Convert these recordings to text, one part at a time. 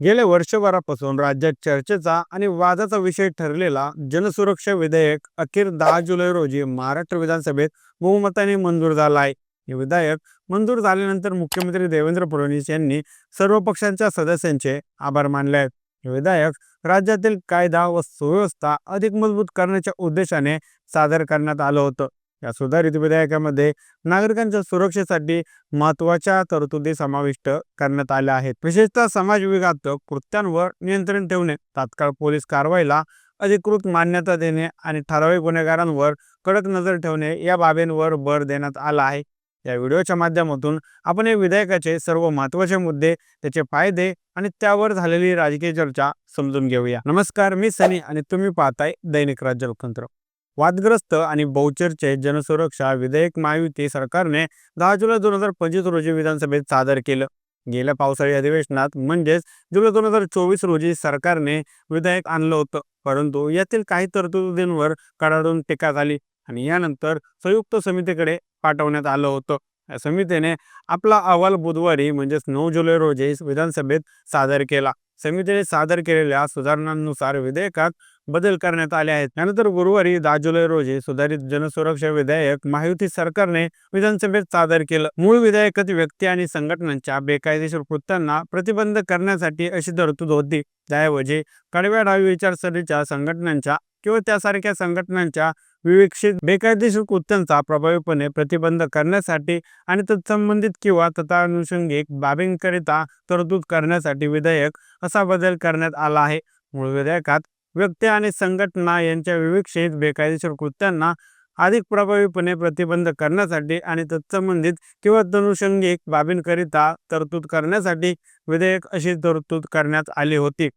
गेल्या वर्षभरापासून राज्यात चर्चेचा आणि वादाचा विषय ठरलेला जनसुरक्षा विधेयक अखेर दहा जुलै रोजी महाराष्ट्र विधानसभेत बहुमताने मंजूर झाला आहे. हे विधेयक मंजूर झाल्यानंतर मुख्यमंत्री देवेंद्र फडणवीस यांनी सर्व पक्षांच्या सदस्यांचे आभार मानले आहेत. हे विधेयक राज्यातील कायदा व सुव्यवस्था अधिक मजबूत करण्याच्या उद्देशाने सादर करण्यात आलं होतं. या सुधारित विधेयकामध्ये नागरिकांच्या सुरक्षेसाठी महत्त्वाच्या तरतुदी समाविष्ट करण्यात आल्या आहेत. विशेषतः समाज विघातक कृत्यांवर नियंत्रण ठेवणे तात्काळ पोलीस कारवाईला अधिकृत मान्यता देणे आणि ठराविक गुन्हेगारांवर कडक नजर ठेवणे या बाबींवर भर देण्यात आला आहे. या व्हिडिओच्या माध्यमातून आपण या विधेयकाचे सर्व महत्त्वाचे मुद्दे त्याचे फायदे आणि त्यावर झालेली राजकीय चर्चा समजून घेऊया. नमस्कार मी सनी आणि तुम्ही पाहताय दैनिक राज्य लोकतंत्र. वादग्रस्त आणि बहुचर्चित जनसुरक्षा विधेयक महायुती सरकारने दहा जुलै दोन हजार पंचवीस रोजी विधानसभेत सादर केलं. गेल्या पावसाळी अधिवेशनात म्हणजेच जुलै दोन हजार चोवीस रोजी सरकारने विधेयक आणलं होतं. परंतु यातील काही तरतुदींवर कडाडून टीका झाली आणि यानंतर संयुक्त समितीकडे पाठवण्यात आलं होतं. या समितीने आपला अहवाल बुधवारी म्हणजेच नऊ जुलै रोजी विधानसभेत सादर केला. समितीने सादर केलेल्या सुधारणांनुसार विधेयकात बदल करण्यात आले आहेत. त्यानंतर गुरुवारी दहा जुलै रोजी सुधारित जनसुरक्षा विधेयक महायुती सरकारने विधानसभेत सादर केलं. मूळ विधेयकात व्यक्ती आणि संघटनांच्या बेकायदेशीर कृत्यांना प्रतिबंध करण्यासाठी अशी तरतूद होती. त्याऐवजी कडव्या डावी विचारसरणीच्या संघटनांच्या किंवा त्यासारख्या संघटनांच्या विवेक्षित बेकायदेशीर कृत्यांचा प्रभावीपणे प्रतिबंध करण्यासाठी आणि तत्संबंधित किंवा तथानुषंगिक बाबींकरिता तरतूद करण्यासाठी विधेयक असा बदल करण्यात आला आहे. मूळ विधेयकात व्यक्ती आणि संघटना यांच्या विविध बेकायदेशीर कृत्यांना अधिक प्रभावीपणे प्रतिबंध करण्यासाठी आणि तत्संबंधित किंवा तनुषंगिक बाबींकरिता तरतूद करण्यासाठी विधेयक अशी तरतूद करण्यात आली होती.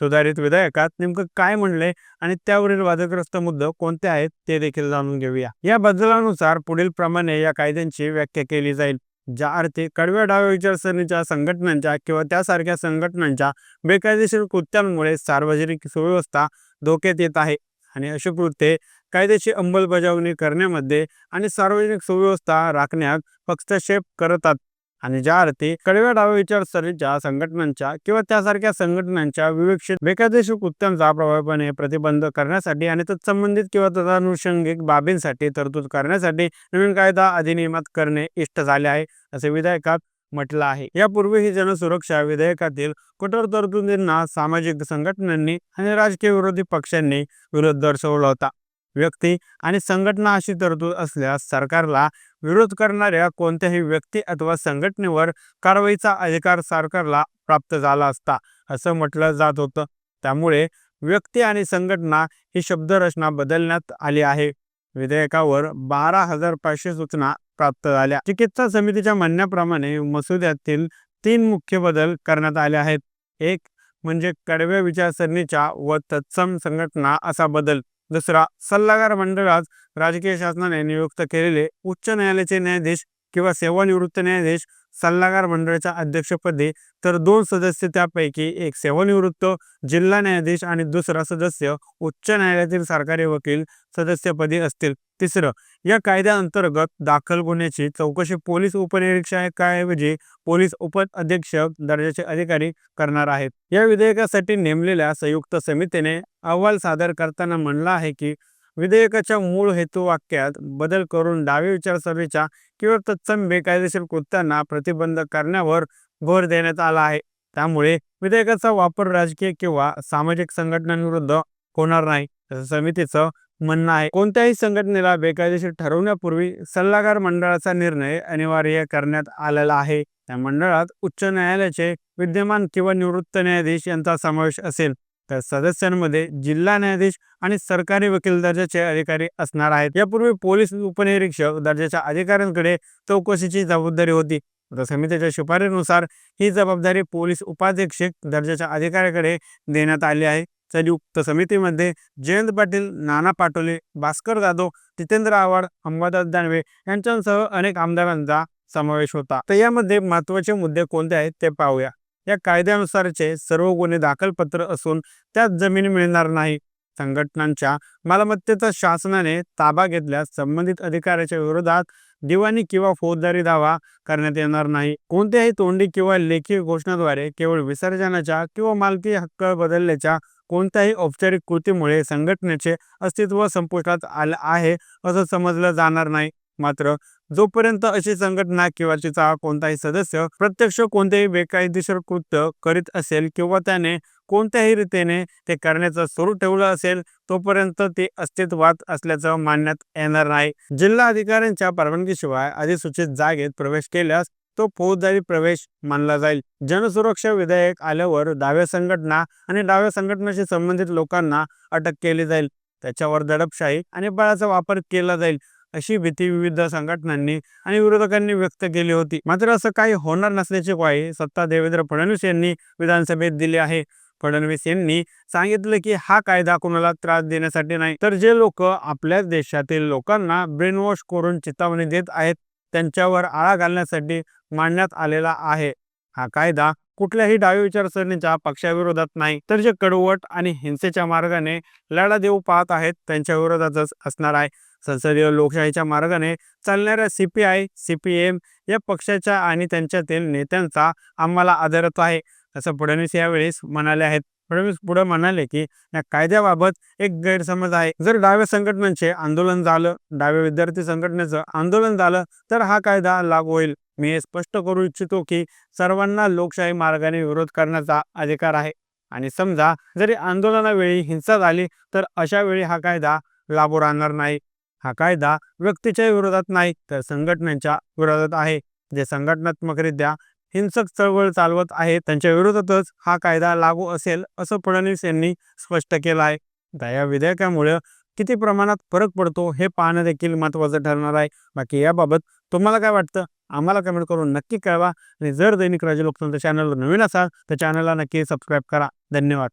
सुधारित विधेयकात नेमकं काय म्हणले आणि त्यावरील वादग्रस्त मुद्दे कोणते आहेत ते देखील जाणून घेऊया. या बदलानुसार पुढील प्रमाणे या कायद्यांची व्याख्या केली जाईल. ज्या अर्थी कडव्या डाव्या विचारसरणीच्या संघटनांच्या किंवा त्यासारख्या संघटनांच्या बेकायदेशीर कृत्यांमुळे सार्वजनिक सुव्यवस्था धोक्यात येत आहे. आणि अशी कृत्ये कायद्याची अंमलबजावणी करण्यामध्ये आणि सार्वजनिक सुव्यवस्था राखण्यात हस्तक्षेप करतात. आणि ज्या अर्थी कडव्या डाव्या विचारसरणीच्या संघटनांच्या किंवा त्यासारख्या संघटनांच्या विवेक्षित बेकायदेशीर कृत्यांचा प्रभावीपणे प्रतिबंध करण्यासाठी आणि तत्संबंधित किंवा तदानुषंगिक बाबींसाठी तरतूद करण्यासाठी नवीन कायदा अधिनियमात करणे इष्ट झाले आहे असे विधेयकात म्हटलं आहे. यापूर्वी जनसुरक्षा विधेयकातील कठोर तरतुदींना सामाजिक संघटनांनी आणि राजकीय विरोधी पक्षांनी विरोध दर्शवला होता. व्यक्ती आणि संघटना अशी तरतूद असल्यास सरकारला विरोध करणाऱ्या कोणत्याही व्यक्ती अथवा संघटनेवर कारवाईचा अधिकार सरकारला प्राप्त झाला असता असं म्हटलं जात होतं. त्यामुळे व्यक्ती आणि संघटना ही शब्दरचना बदलण्यात आली आहे. विधेयकावर बारा हजार पाचशे सूचना प्राप्त झाल्या. चिकित्सा समितीच्या म्हणण्याप्रमाणे मसुद्यातील तीन मुख्य बदल करण्यात आले आहेत. एक म्हणजे कडव्या विचारसरणीच्या व तत्सम संघटना असा बदल. दुसरा सल्लागार मंडळात राजकीय शासनाने नियुक्त केलेले उच्च न्यायालयाचे न्यायाधीश किंवा सेवानिवृत्त न्यायाधीश सल्लागार मंडळाच्या अध्यक्षपदी तर दोन सदस्य त्यापैकी एक सेवानिवृत्त जिल्हा न्यायाधीश आणि दुसरा सदस्य उच्च न्यायालयातील सरकारी वकील सदस्यपदी असतील. तिसरं या कायद्याअंतर्गत दाखल गुन्ह्याची चौकशी पोलीस उपनिरीक्षकाऐवजी म्हणजे पोलीस उप अधीक्षक दर्जाचे अधिकारी करणार आहेत. या विधेयकासाठी नेमलेल्या संयुक्त समितीने अहवाल सादर करताना म्हणला आहे की विधेयकाच्या मूळ हेतू वाक्यात बदल करून डावी विचारसरणीच्या किंवा तत्सम बेकायदेशीर कृत्यांना प्रतिबंध करण्यावर भर देण्यात आला आहे. त्यामुळे विधेयकाचा वापर राजकीय किंवा सामाजिक संघटनांविरुद्ध होणार नाही. समितीचं म्हणणं आहे. कोणत्याही संघटनेला बेकायदेशीर ठरवण्यापूर्वी सल्लागार मंडळाचा निर्णय अनिवार्य करण्यात आलेला आहे. त्या मंडळात उच्च न्यायालयाचे विद्यमान किंवा निवृत्त न्यायाधीश यांचा समावेश असेल. तर सदस्यांमध्ये जिल्हा न्यायाधीश आणि सरकारी वकील दर्जाचे अधिकारी असणार आहेत. यापूर्वी पोलीस उपनिरीक्षक दर्जाच्या अधिकाऱ्यांकडे चौकशीची जबाबदारी होती. आता समितीच्या शिफारीनुसार ही जबाबदारी पोलीस उपाधीक्षक दर्जाच्या अधिकाऱ्याकडे देण्यात आली आहे. संयुक्त समितीमध्ये जयंत पाटील नाना पाटोले भास्कर जाधव जितेंद्र आव्हाड अंबादास दानवे यांच्यासह अनेक आमदारांचा समावेश होता. तर यामध्ये महत्त्वाचे मुद्दे कोणते आहेत ते पाहूया. या कायद्यानुसारचे सर्व गुन्हे दाखलपत्र असून त्यात जमीन मिळणार नाही. संघटनांच्या मालमत्तेचा शासनाने ताबा घेतल्यास संबंधित अधिकाऱ्याच्या विरोधात दिवाणी किंवा फौजदारी दावा करण्यात येणार नाही. कोणत्याही तोंडी किंवा लेखी घोषणाद्वारे केवळ विसर्जनाच्या किंवा मालकी हक्क बदलल्याच्या कोणत्याही औपचारिक कृतीमुळे संघटनेचे अस्तित्व संपुष्टात आलं आहे असं समजलं जाणार नाही. मात्र जोपर्यंत अशी संघटना किंवा तिचा कोणताही सदस्य प्रत्यक्ष कोणतेही बेकायदेशीर कृत्य करीत असेल किंवा त्याने कोणत्याही रीतीने ते करण्याचं सुरू ठेवलं असेल तोपर्यंत ते अस्तित्वात असल्याचं मानण्यात येणार नाही. जिल्हा अधिकाऱ्यांच्या परवानगीशिवाय अधिसूचित जागेत प्रवेश केल्यास तो फौजदारी प्रवेश मानला जाईल. जनसुरक्षा विधेयक आल्यावर डाव्या संघटना आणि डाव्या संघटनेशी संबंधित लोकांना अटक केली जाईल. त्याच्यावर दडपशाही आणि बळाचा वापर केला जाईल अशी भीती विविध संघटनांनी आणि विरोधकांनी व्यक्त केली होती. मात्र असं काही होणार नसल्याची ग्वाही सत्ता देवेंद्र फडणवीस यांनी विधानसभेत दिली आहे. फडणवीस यांनी सांगितलं की हा कायदा कोणाला त्रास देण्यासाठी नाही. तर जे लोक आपल्याच देशातील लोकांना ब्रेन वॉश करून चेतावणी देत आहेत त्यांच्यावर आळा घालण्यासाठी मांडण्यात आलेला आहे. हा कायदा कुठल्याही डावी विचारसरणीच्या पक्षाविरोधात नाही. तर जे कडवट आणि हिंसेच्या मार्गाने लढा देऊ पाहत आहेत त्यांच्या विरोधातच असणार आहे. संसदीय लोकशाहीच्या मार्गाने चालणाऱ्या C P I C P M या पक्षाच्या आणि त्यांच्यातील नेत्यांचा आम्हाला आदरत आहे. असं फडणवीस यावेळेस म्हणाले आहेत. फडणवीस पुढे म्हणाले की या कायद्याबाबत एक गैरसमज आहे. जर डाव्या संघटनांचे आंदोलन झालं डाव्या विद्यार्थी संघटनेचं आंदोलन झालं तर हा कायदा लागू होईल. मी हे स्पष्ट करू इच्छितो की सर्वांना लोकशाही मार्गाने विरोध करण्याचा अधिकार आहे. आणि समजा जरी आंदोलनावेळी हिंसा झाली तर अशा वेळी हा कायदा लागू राहणार नाही. हा कायदा व्यक्तीच्या विरोधात नाही तर संघटनांच्या विरोधात आहे. जे संघटनात्मकरित्या हिंसक चळवळ चालवत आहे. त्यांच्या विरोधातच हा कायदा लागू असेल असं फडणवीस यांनी स्पष्ट केलं आहे. या विधेयकामुळे किती प्रमाणात फरक पडतो हे पाहणं देखील महत्त्वाचं ठरणार आहे. बाकी याबाबत तुम्हाला काय वाटतं? आम्हाला कमेंट करून नक्की कळवा. आणि जर दैनिक राजे लोकतंत्र चॅनलवर नवीन असाल तर चॅनलला नक्की सबस्क्राईब करा. धन्यवाद.